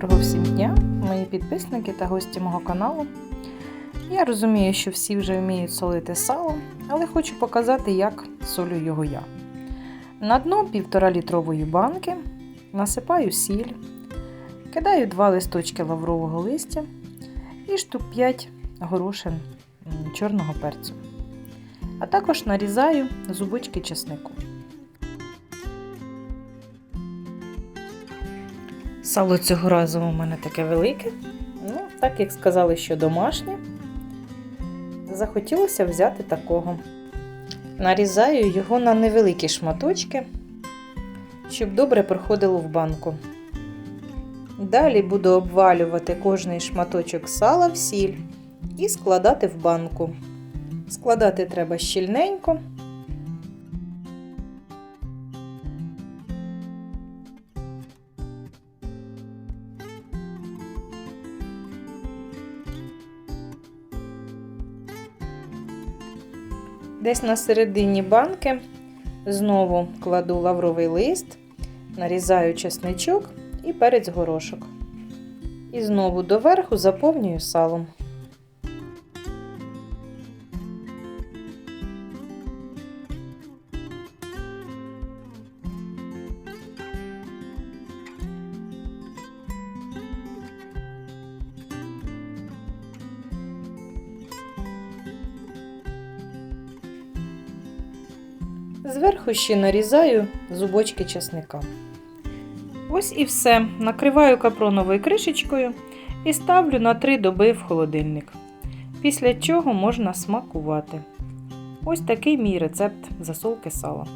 Доброго всім дня, мої підписники та гості мого каналу. Я розумію, що всі вже вміють солити сало, але хочу показати, як солю його я. На дно 1,5 літрової банки насипаю сіль, кидаю 2 листочки лаврового листя і штук 5 горошин чорного перцю. А також нарізаю зубочки чеснику. Сало цього разу у мене таке велике. Ну, так як сказали, що домашнє, захотілося взяти такого. Нарізаю його на невеликі шматочки, щоб добре проходило в банку. Далі буду обвалювати кожний шматочок сала в сіль і складати в банку. Складати треба щільненько. Десь на середині банки знову кладу лавровий лист, нарізаю чесничок і перець горошок. І знову доверху заповнюю салом. Зверху ще нарізаю зубочки чесника. Ось і все. Накриваю капроновою кришечкою і ставлю на 3 доби в холодильник. Після чого можна смакувати. Ось такий мій рецепт засолки сала.